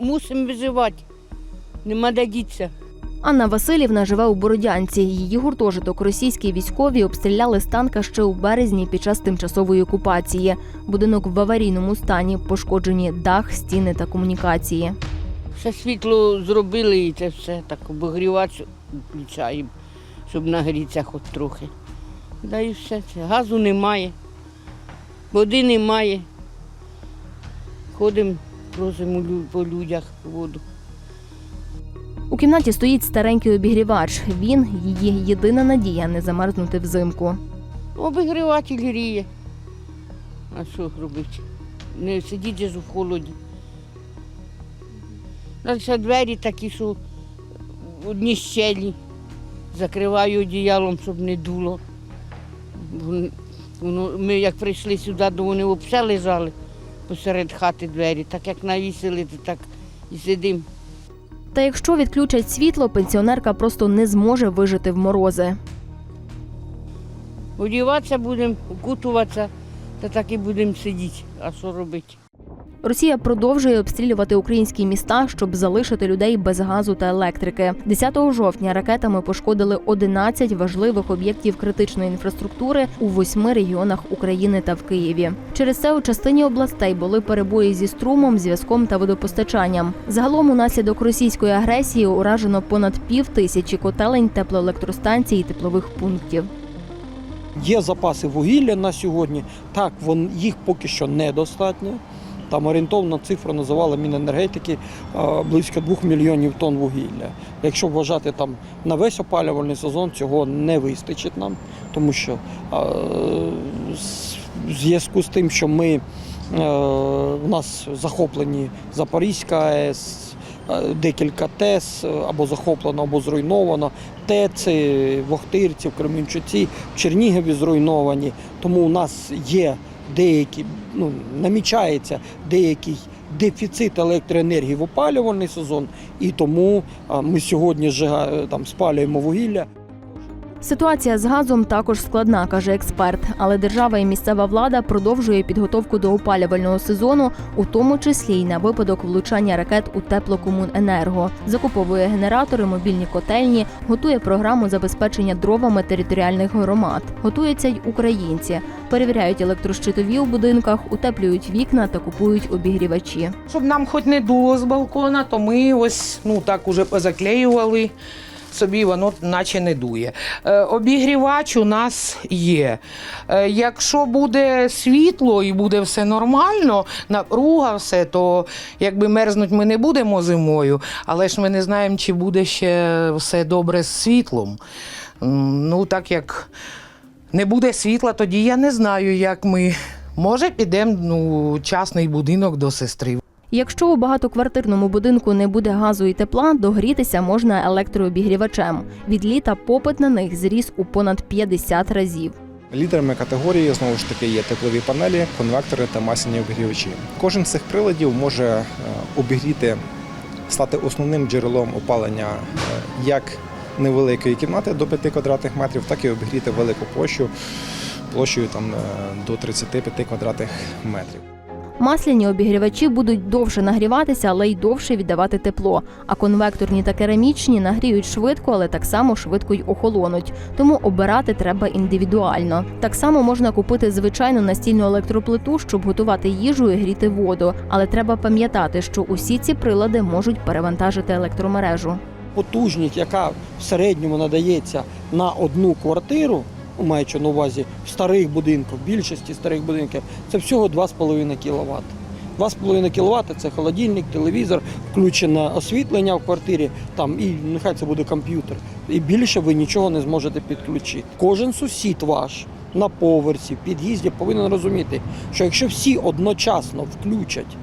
мусимо виживати. Нема де дітися. Анна Васильівна живе у Бородянці. Її гуртожиток російські військові обстріляли з танка ще у березні під час тимчасової окупації. Будинок в аварійному стані, пошкоджені дах, стіни та комунікації. Все світло зробили і це все так обогрівач включаємо, щоб нагрітися хоч трохи. Да і все це. Газу немає, води немає. Ходимо, просимо по людях воду. У кімнаті стоїть старенький обігрівач. Він її єдина надія не замерзнути взимку. Обігріватель гріє. А що робити? Не сидіть ж в холоді. Далі двері такі, що одні щелі. Закриваю одіялом, щоб не дуло. Ми як прийшли сюди, то вони взагалі лежали посеред хати двері. Так як навісили, то так і сидимо. Та якщо відключать світло, пенсіонерка просто не зможе вижити в морози. Одіватися будемо, укутуватися, та так і будемо сидіти. А що робити? Росія продовжує обстрілювати українські міста, щоб залишити людей без газу та електрики. 10 жовтня ракетами пошкодили 11 важливих об'єктів критичної інфраструктури у восьми регіонах України та в Києві. Через це у частині областей були перебої зі струмом, зв'язком та водопостачанням. Загалом, унаслідок російської агресії уражено понад пів тисячі котелень, теплоелектростанцій і теплових пунктів. Є запаси вугілля на сьогодні. Так, вон, їх поки що недостатньо. Там орієнтовна цифра називала Міненергетики е, близько 2 мільйонів тонн вугілля. Якщо вважати там на весь опалювальний сезон, цього не вистачить нам, тому що е, в зв'язку з тим, що ми е, в нас захоплені Запорізька АЕС, е, декілька ТЕС е, або захоплено, або зруйновано. ТЕЦи, в Охтирці, в Кременчуці, в Чернігові зруйновані. Тому у нас є деякі, ну, намічається деякий дефіцит електроенергії в опалювальний сезон, і тому ми сьогодні ж там спалюємо вугілля. Ситуація з газом також складна, каже експерт. Але держава і місцева влада продовжує підготовку до опалювального сезону, у тому числі й на випадок влучання ракет у теплокомуненерго. Закуповує генератори, мобільні котельні, готує програму забезпечення дровами територіальних громад. Готуються й українці, перевіряють електрощитові у будинках, утеплюють вікна та купують обігрівачі. Щоб нам хоч не дуло з балкона, то ми ось ну так уже позаклеювали. Собі воно наче не дує. Е, обігрівач у нас є. Е, якщо буде світло і буде все нормально, напруга все, то якби мерзнуть ми не будемо зимою, але ж ми не знаємо, чи буде ще все добре з світлом. Ну, так як не буде світла, тоді я не знаю, як ми. Може, підемо ну, частний будинок до сестри. Якщо у багатоквартирному будинку не буде газу і тепла, догрітися можна електрообігрівачем. Від літа попит на них зріс у понад 50 разів. Лідерами категорії знову ж таки є теплові панелі, конвектори та масляні обігрівачі. Кожен з цих приладів може е, обігріти, стати основним джерелом опалення е, як невеликої кімнати до 5 квадратних метрів, так і обігріти велику площу площею там е, до 35 квадратних метрів. Масляні обігрівачі будуть довше нагріватися, але й довше віддавати тепло. А конвекторні та керамічні нагріють швидко, але так само швидко й охолонуть. Тому обирати треба індивідуально. Так само можна купити звичайну настільну електроплиту, щоб готувати їжу і гріти воду. Але треба пам'ятати, що усі ці прилади можуть перевантажити електромережу. Потужність, яка в середньому надається на одну квартиру, маючи на увазі в старих будинках, в більшості старих будинків, це всього 2,5 кВт. 2,5 кВт це холодильник, телевізор, включене освітлення в квартирі, там і нехай це буде комп'ютер. І більше ви нічого не зможете підключити. Кожен сусід ваш на поверсі, під'їзді повинен розуміти, що якщо всі одночасно включать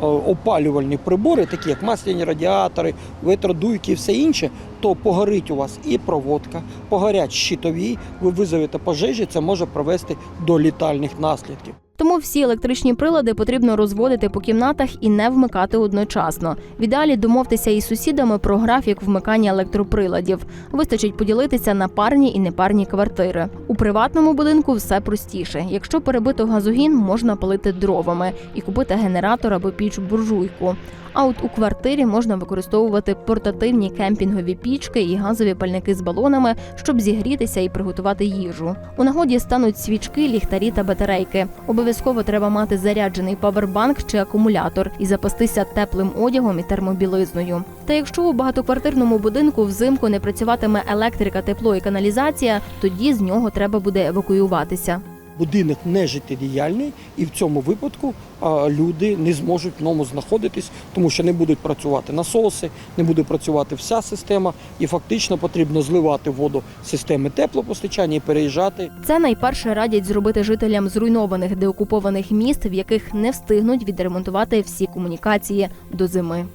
опалювальні прибори, такі як масляні радіатори, ветродуйки і все інше, то погорить у вас і проводка, погорять щитові, ви визовете пожежі, це може привести до літальних наслідків. Тому всі електричні прилади потрібно розводити по кімнатах і не вмикати одночасно. В ідеалі домовтеся із сусідами про графік вмикання електроприладів. Вистачить поділитися на парні і непарні квартири. У приватному будинку все простіше. Якщо перебито газогін, можна палити дровами і купити генератор або піч буржуйку. А от у квартирі можна використовувати портативні кемпінгові пічки і газові пальники з балонами, щоб зігрітися і приготувати їжу. У нагоді стануть свічки, ліхтарі та батарейки. Обов'язково треба мати заряджений павербанк чи акумулятор і запастися теплим одягом і термобілизною. Та якщо у багатоквартирному будинку взимку не працюватиме електрика, тепло і каналізація, тоді з нього треба буде евакуюватися. Будинок не життєдіяльний, і в цьому випадку люди не зможуть в ньому знаходитись, тому що не будуть працювати насоси, не буде працювати вся система, і фактично потрібно зливати воду з системи теплопостачання і переїжджати Це найперше радять зробити жителям зруйнованих деокупованих міст, в яких не встигнуть відремонтувати всі комунікації до зими.